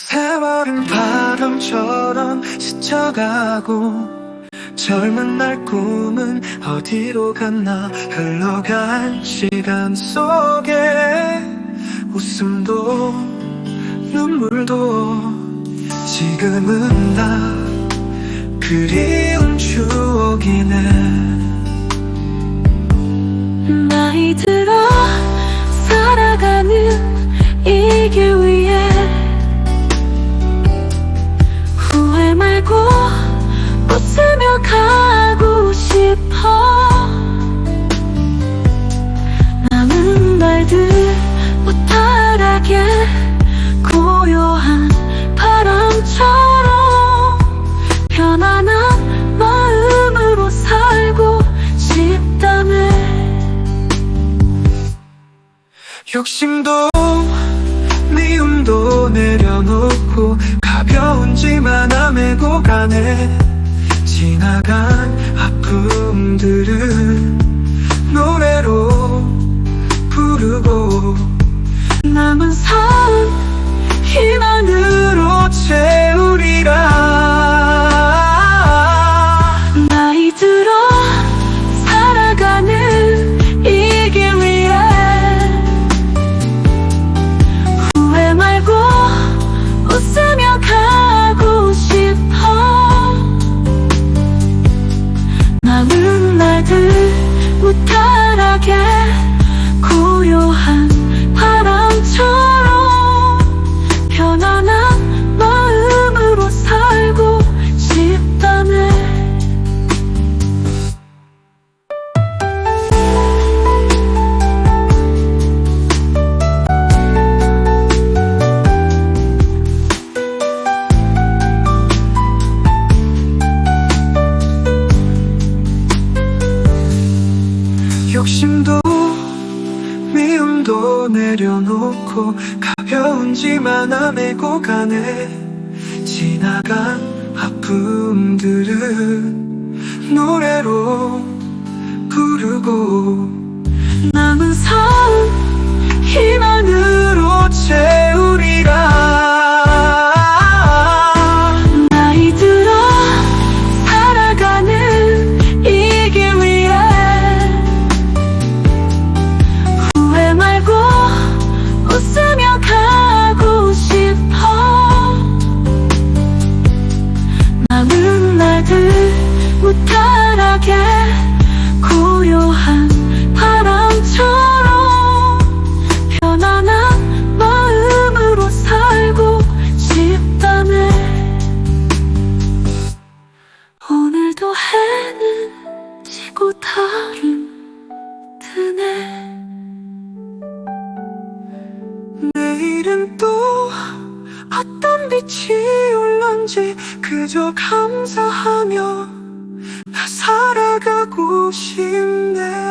세월은 바람처럼 스쳐가고 젊은 날 꿈은 어디로 갔나 흘러간 시간 속에 웃음도 눈물도 지금은 다 그리운 싶어. 남은 날들 무탈하게 고요한 바람처럼 편안한 마음으로 살고 싶다네 욕심도 미움도 내려놓고 가벼운 짐 하나 메고 가네 지나간 아픔들은 욕심도 미움도 내려놓고 가벼운 짐 하나 메고 가네. 지나간 아픔들은 노래로 부르고 남은 삶 달은 드네 내일은 또 어떤 빛이 올런지 그저 감사하며 나 살아가고 싶네